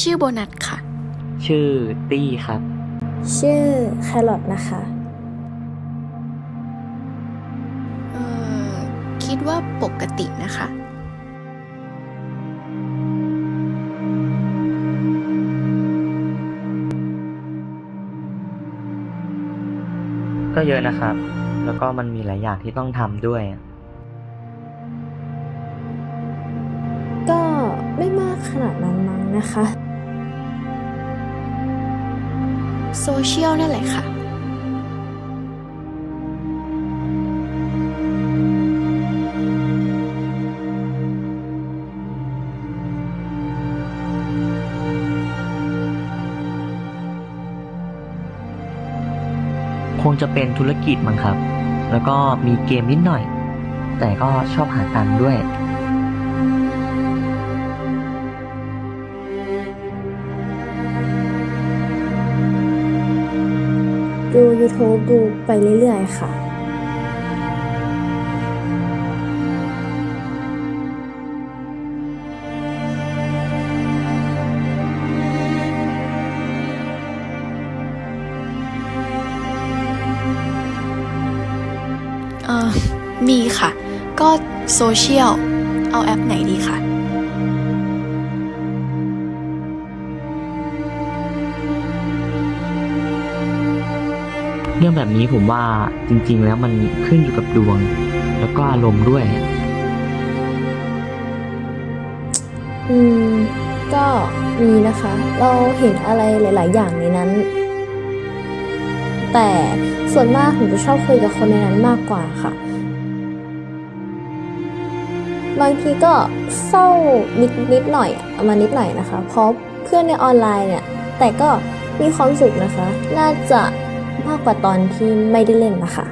ชื่อโบนัสค่ะ ชื่อตี้ครับ ชื่อแครอทนะคะเอ่อคิดว่าปกตินะคะ ก็เยอะนะครับ แล้วก็มันมีหลายอย่างที่ต้องทำด้วยก็ นั้นมั้งนะคะ โซเชียลนั่นแหละค่ะ คงจะเป็นธุรกิจมั้งครับ แล้วก็มีเกมนิดหน่อย แต่ก็ชอบหาตังค์ด้วย ดู YouTube ดูไปเรื่อยๆ ค่ะเอ่อมีค่ะ ก็โซเชียล เอาแอปไหนดีคะ รื่องแบบนี้ผมว่าจริงๆแล้วมันขึ้นอยู่กับดวง แล้วก็อารมณ์ด้วย อืม ก็มีนะคะ เราเห็นอะไรหลาย ๆ อย่างในนั้น แต่ส่วนมากผมจะชอบคุยกับคนในนั้นมากกว่าค่ะ บางทีก็เศร้านิดนิดหน่อยอะประมานิดหน่อยนะคะ เพราะเพื่อนในออนไลน์เนี่ย แต่ก็มีความสุขนะคะ น่าจะ มากกว่าตอนที่ไม่ได้เล่นนะคะ